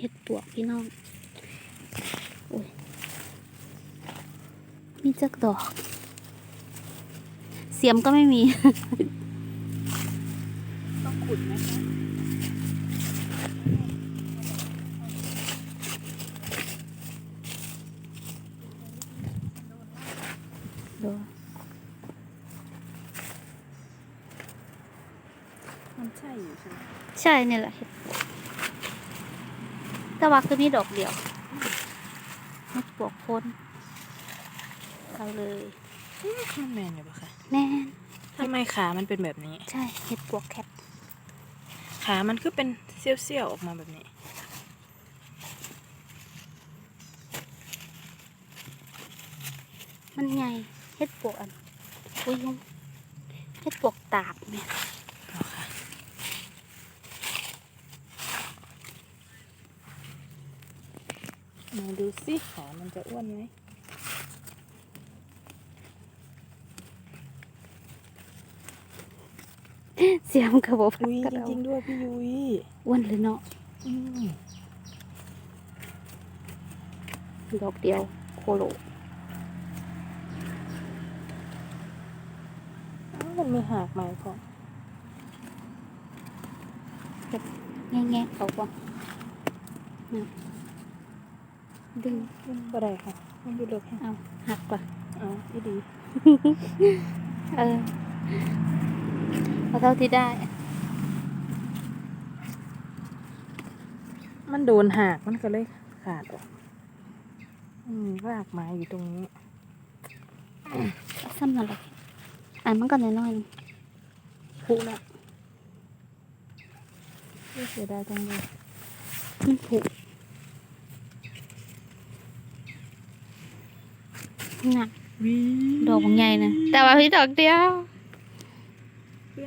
ห็ดปวกพี่น้องโอ้ยมีจักดอก เสียมก็ไม่มี ต้องขุดนะคะดูมันใช่อยู่ใช่ไหมใช่นี่แหละเห็ด แต่ว่าคือมีดอกเดียวเห็ดปวกพ่นเอาเลยข้างแมนอยู่ปะคะแน่นทำไมขามันเป็นแบบนี้ ใช่เห็ดปวกแคทขามันคือเป็นเสี้ยวๆออกมาแบบนี้มันใหญ่เห็ดปวกอันอุ้ยยุงเห็ดปวกตาบเนี่ย เอาค่ะ มาดูสิขามันจะอ้วนไหมเสียมกระบอกอุ้ยกระจเดาริงๆด้วยพี่ยุ้ยอ้วนเลยเนาะอืมดอกเดียวโคโลอ้าวมันมีหากไหมพอแง่ๆเขาบ่น่ะ ดึงมันบ่ได้ค่ะมันอยู่เลิกแค่เอาหักก่อนเอาอีดี เออเอาเท่าที่ได้ มันโดนหักมันก็เลยขาดออกอืมรากไม้อยู่ตรงนี้เอาซ้ำนั่นแหละอันมันก็น้อยๆนึงผูแล้วเสียดายจังเลยมันผู น่ะวิดอกบางใหญ่นะแต่ว่าพี่ดอกเดียว